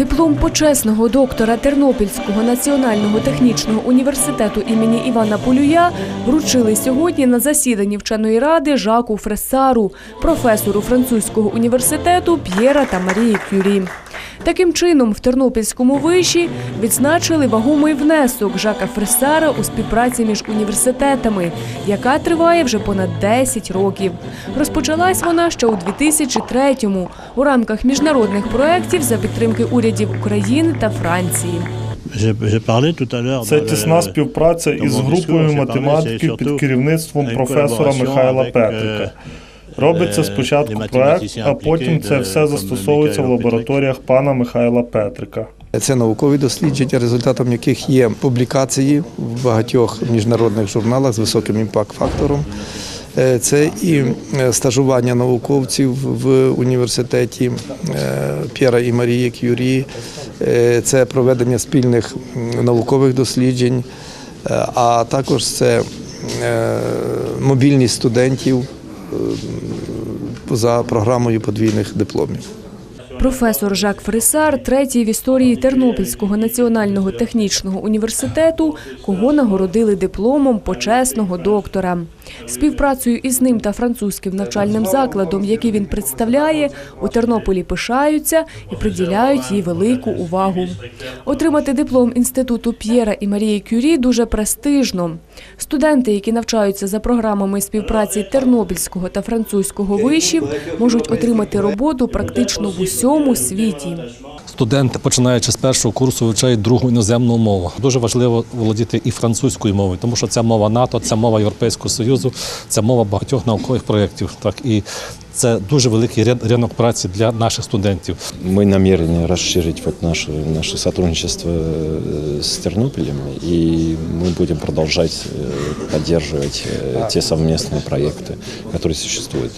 Диплом почесного доктора Тернопільського національного технічного університету імені Івана Полюя вручили сьогодні на засіданні вченої ради Жаку Фресару, професору французького університету П'єра та Марії Кюрі. Таким чином, в Тернопільському виші відзначили вагомий внесок Жака Фресара у співпраці між університетами, яка триває вже понад 10 років. Розпочалась вона ще у 2003-му у рамках міжнародних проєктів за підтримки урядів України та Франції. Це тісна співпраця із групою математиків під керівництвом професора Михайла Петрика. euh, Робиться спочатку проект, а потім це все застосовується в лабораторіях пана Михайла Петрика. Це наукові дослідження, результатом яких є публікації в багатьох міжнародних журналах з високим імпакт-фактором. Е, Це і е, стажування науковців в університеті е, П'єра і Марії Кюрі, це проведення спільних наукових досліджень, а також це мобільність студентів за програмою подвійних дипломів. Професор Жак Фресар, третій в історії Тернопільського національного технічного університету, кого нагородили дипломом почесного доктора. Співпрацею із ним та французьким навчальним закладом, який він представляє, у Тернополі пишаються і приділяють їй велику увагу. Отримати диплом інституту П'єра і Марії Кюрі дуже престижно. Студенти, які навчаються за програмами співпраці Тернопільського та французького вишів, можуть отримати роботу практично в усьому світі. Студенти, починаючи з першого курсу, вивчають другу іноземну мову. Дуже важливо володіти і французькою мовою, тому що це мова НАТО, це мова Європейського Союзу, це мова багатьох наукових проєктів. Так і це дуже великий ряд- ринок праці для наших студентів. Мы намерены расширить вот наше, наше сотрудничество э, с Тернополем, и мы будем продолжать э, поддерживать э, те совместные проекты, которые существуют.